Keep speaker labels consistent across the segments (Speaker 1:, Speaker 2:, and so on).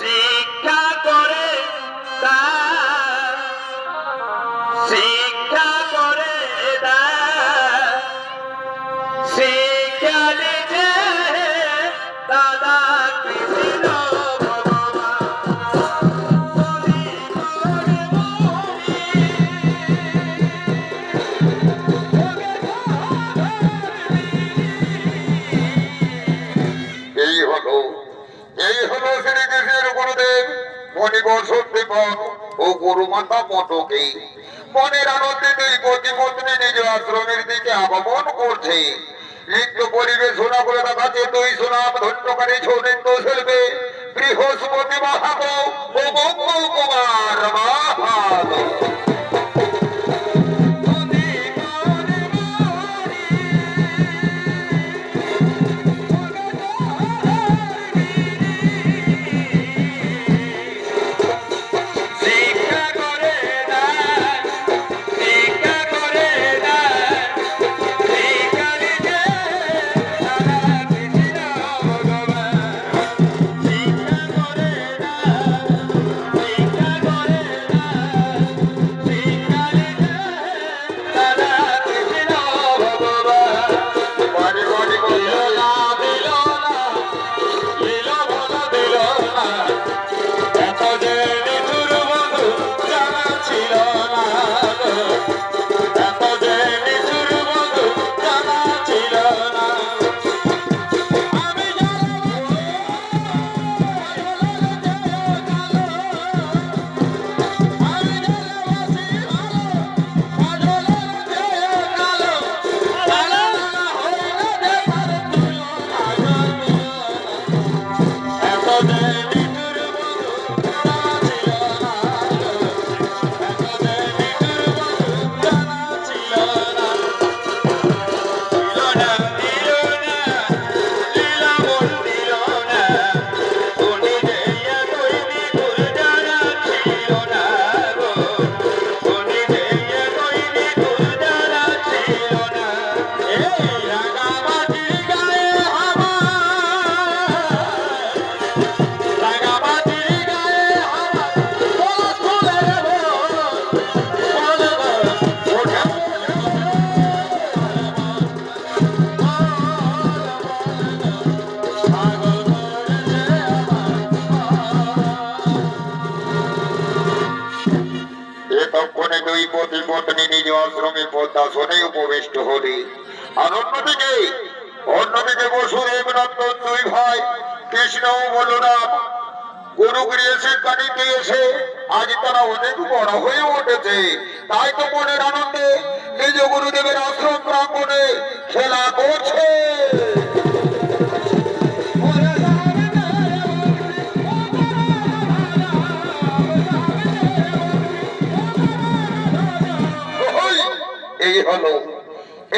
Speaker 1: শিক্ষা করে তা-
Speaker 2: মণিবর সত্যিপদ ও গুরু মাতা মতকে মনের আনন্দে দুই পতি পত্নী নিজ আশ্রমের দিকে আগমন করছে। নিত্য পরিবেশনা শোনা করে দেখাচ্ছে দুই সুনাম ধন্যকারী সৌনৃত্য শিল্পে, বৃহস্পতি মহাব ও মঙ্গল কুমার মাহাব
Speaker 1: One Day.
Speaker 2: এতক্ষণে দুই পতি পত্নী নিজ আশ্রমে পদ্মাসনে উপবিষ্ট হলে। আর অন্যদিকে অন্যদিকে বসুদেব নন্দন দুই ভাই, কৃষ্ণ ও বলরাম গুরুগৃহে শিক্ষা নিতে এসে আজ তারা অনেক বড় হয়ে উঠেছে। তাই তো মনের আনন্দে নিজ গুরুদেবের আশ্রম প্রাঙ্গণে খেলা করছে। হলো।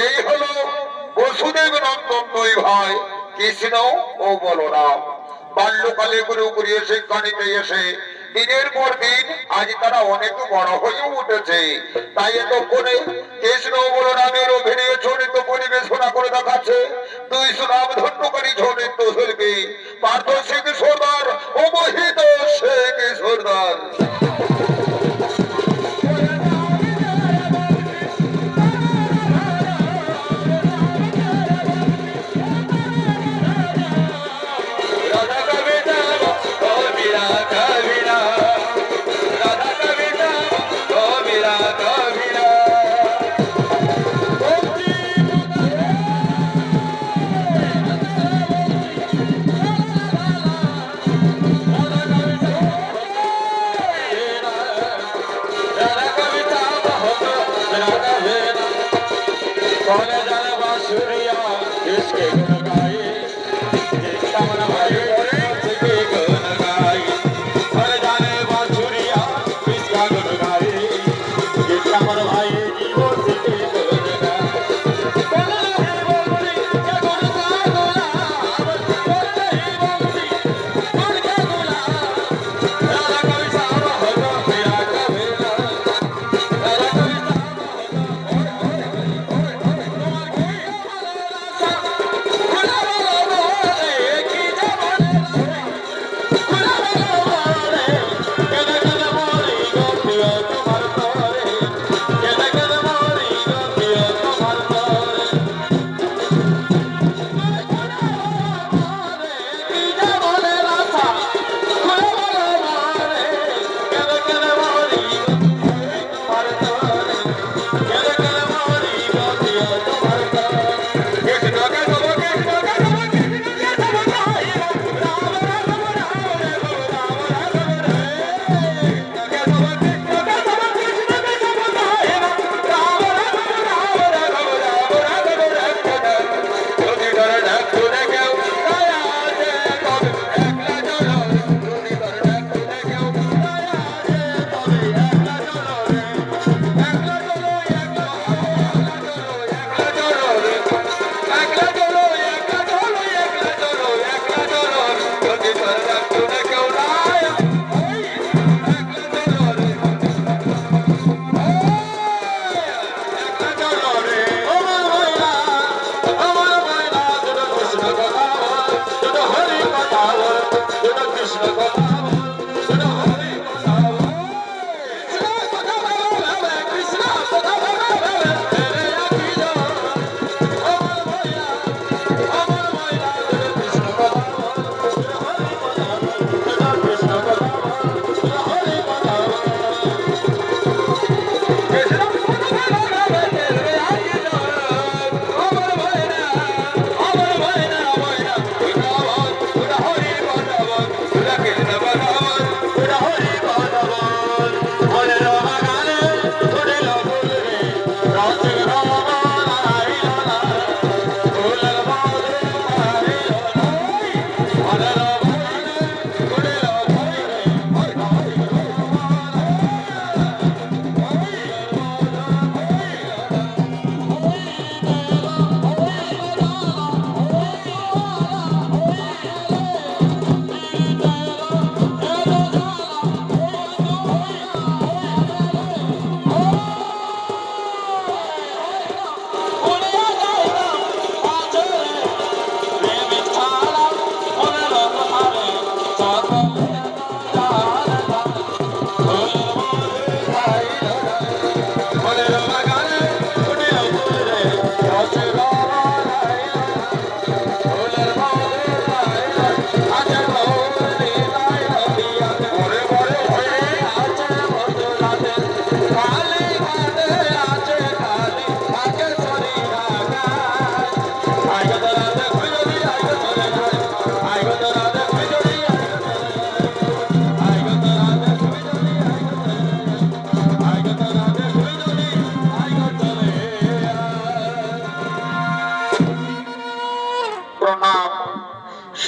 Speaker 2: এই হলো বসুদেব নন্দন দুই ভাই, কৃষ্ণ ও বলরাম। বাল্যকালে গুরু গুরিয়ে শিক্ষা নিতে এসে দিনের পর দিন আজ তারা অনেক বড় হয়ে উঠেছে। তাই এতক্ষণে কৃষ্ণ বলরামের অভিনয় চরিত পরিবেশনা করে দেখাচ্ছে। দুই সুনাম ধন্যকারী চরিত্র শিল্পী পার্থ সিং সর্দার ও মোহিত শেখ সর্দার।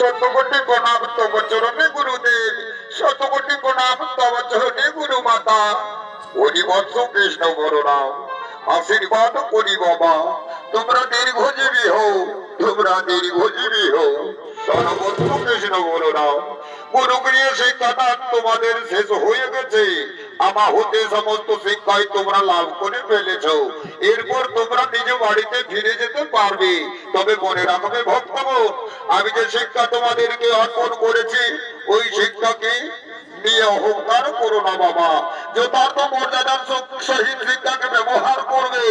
Speaker 2: শত কোটি প্রণাম তব গুরুদেব শত কোটি প্রণাম তব গুরু মাতা হরিবৎস কৃষ্ণ বলরাম, আশীর্বাদ করি বাবা তোমরা দীর্ঘজীবী হও, তোমরা দীর্ঘজীবী হও। সর্বত্র কৃষ্ণ বলরাম গুরুগৃহ শিক্ষাদান তোমাদের শেষ হয়ে গেছে। আমা সমস্ত শিক্ষায় তোমরা লাভ করে ফেলেছ। এরপর তোমরা নিজ বাড়িতে ফিরে যেতে পারবে। তবে মনে রাখবে ভক্তগণ, আমি যে শিক্ষা তোমাদেরকে অর্পণ করেছি, ওই শিক্ষাকে ব্যবহার করবে।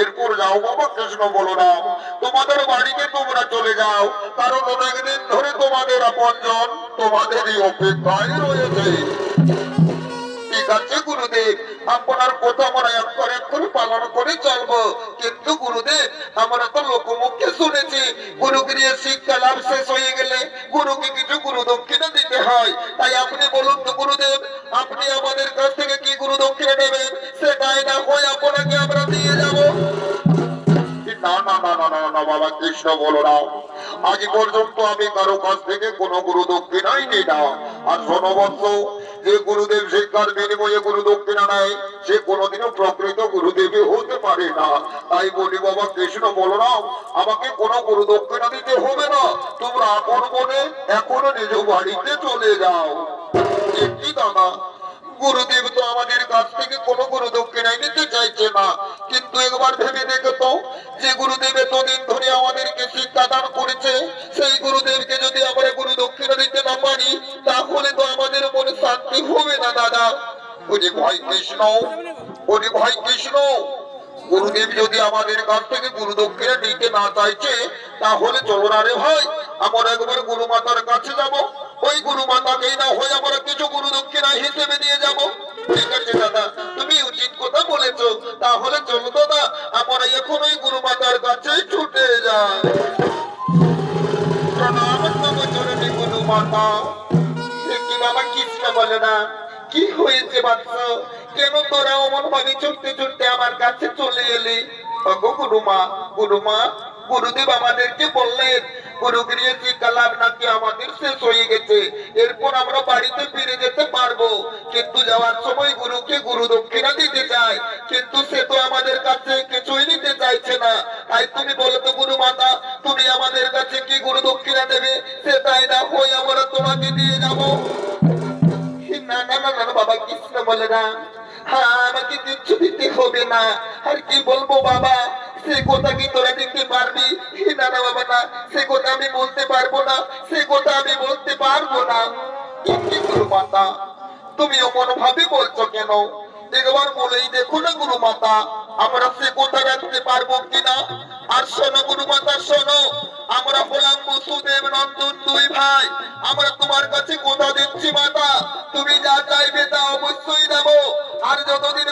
Speaker 2: এরপর যাও বাবা, কৃষ্ণ তোমাদের বাড়িতে তোমরা চলে যাও। কারণ অনেকদিন ধরে তোমাদের আপনজন তোমাদেরই অপেক্ষায় রয়েছে। আছে গুরুদেব, আপনার কথা আমরা এক করে পালন করে চলবো। কিন্তু গুরুদেব, আমরা তো লোকমুখে শুনেছি গুরুগৃহে শিক্ষা লাভ শেষ হয়ে গেলে গুরুকে কিছু গুরু দক্ষিণা দিতে হয়। তাই আপনি বলুন তো গুরুদেব, আপনি আমাদের কাছ থেকে কি গুরু দক্ষিণা নেবেন? সেটাই না হয় আপনাকে আমরা দিয়ে যাব। না না না না না, বাবা কৃষ্ণ, বলো না। আজ পর্যন্ত আমি কারও কাছ থেকে কোনো গুরু দক্ষিণাই নিই না। আর শোনো বন্ধ যে গুরুদেব শিক্ষার বিনিময়ে গুরু দক্ষিণা নেয়, সে কোনোদিনও প্রকৃত গুরুদেবী হতে পারে না। তাই বলি, বাবা, কৃষ্ণ বলো না আমাকে কোনো গুরু দক্ষিণা দিতে হবে না। তোমরা আপন মনে এখনও নিজ বাড়িতে চলে যাও। কি দাদা, গুরুদেব তো আমাদের কাছ থেকে কোনো গুরু দক্ষিণাই নিতে চাইছে না। কিন্তু একবার ভেবে দেখে তো, যে গুরুদেব এতদিন ধরে আমাদেরকে শিক্ষাদান করেছে, সেই গুরুদেবকে যদি দাদা, বলি, ভাই কৃষ্ণ, বলি, ভাই কৃষ্ণ, গুরুদেব যদি আমাদের কাছ থেকে গুরু দক্ষিণা নিতে না চাইছে, তাহলে চলো না রে ভাই, আমরা একবার গুরু মাতার কাছে যাব। ওই গুরু মাতাকেই না হয় আমরা কিছু গুরু দক্ষিণা হিসেবে দিয়ে যাব। ঠিক আছে, দাদা, তুমি উচিত কথা বলেছ। তাহলে চলো দাদা, আমরা এখন ওই গুরু মাতার কাছেই ছুটে যাই। প্রণাম গুরু মাতা কি বাবা, কৃষ্ণ বলে না? কি হয়েছে বাচ্চ? কেন তোরা অমন ভাবে ছুটতে ছুটতে আমার কাছে চলে এলি? ওগো গুরুমা গুরুমা, গুরুদেব আমাদেরকে বললেন, গুরুগৃহে শিক্ষা লাভ নাকি আমাদের শেষ হয়ে গেছে? এরপর আমরা বাড়িতে ফিরে যেতে পারব। কিন্তু যাওয়ার সময় গুরুকে গুরু দক্ষিণা দিতে চাই কিন্তু সে তো আমাদের কাছে কিছুই নিতে চাইছে না। তাই তুমি বলো তো গুরু মাতা তুমি আমাদের কাছে কি গুরু দক্ষিণা দেবে? সে তাই না হই আমরা তোমাকে দিয়ে যাব? বলে না হ্যাঁ আমাকে কিচ্ছু দিতে হবে না। আর কি বলব বাবা, সে কথা কি তোরা দিতে পারবি? না না বাবা, না, সে কথা আমি বলতে পারব না, সে কথা আমি বলতে পারব না। কি কি গুরু মাতা, তুমি অমন ভাবে বলছো কেন? একবার বলেই দেখো না গুরু মাতা, আমরা সে কথা রাখতে পারব কিনা? আর শোনো গুরু মাতা, শোনো, আমরা হলাম বসুদেব নন্দন দুই ভাই, আমরা তোমার কাছে কথা দিচ্ছি মাতা, তুমি যা চাইবে তা অবশ্যই দেবো। আর যতদিন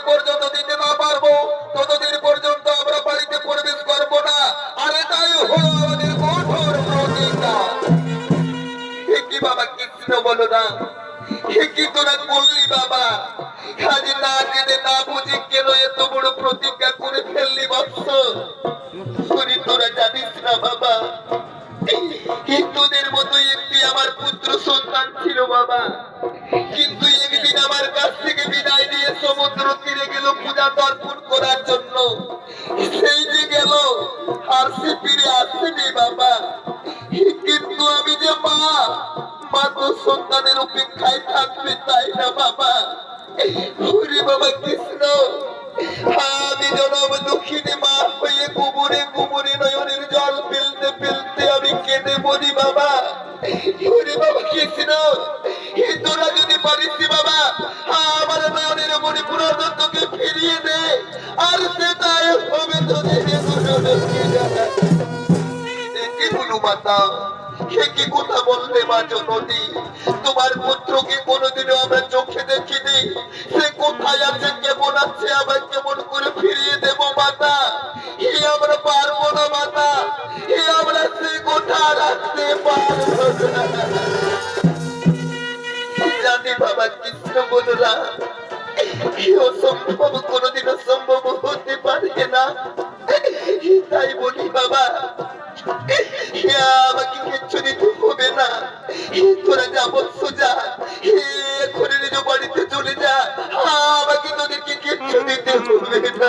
Speaker 2: মাতা, সে কি কথা বলতে মা জননী তোমার পুত্রকে কোনোদিনও আমরা চোখে দেখিনি। সে কোথায় আছে, কেমন আছে, আবার কেমন করে ফিরিয়ে দেব মাতা? আমরা পারব না মাতা। আমরা সে কথা রাখতে পারব জানি বাবা কৃষ্ণ বলরা কোনোদিনও সম্ভব হতে পারে না। তাই বলি, বাবা আমাকে কিচ্ছু হবে না। তোরা নিজ বাড়িতে চলে যা, আমাকে তোদেরকে কিচ্ছু দিতে হবে না।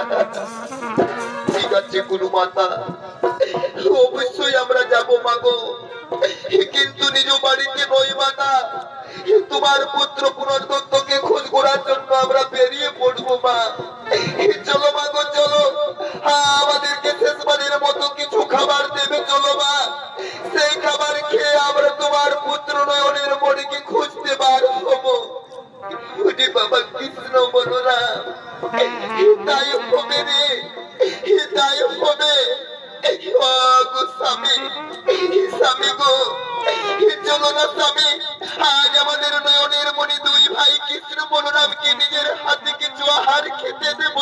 Speaker 2: ঠিক আছে গুরু মাতা, অবশ্যই আমরা যাব মাগো কিন্তু নিজ বাড়িতে নই মাতা তোমার পুত্র পুনর্দত্তকে আজ আমাদের নয়নের মনি দুই ভাই কৃষ্ণ বলরামকে নিজের হাতে কিছু আহার খেতে দেব।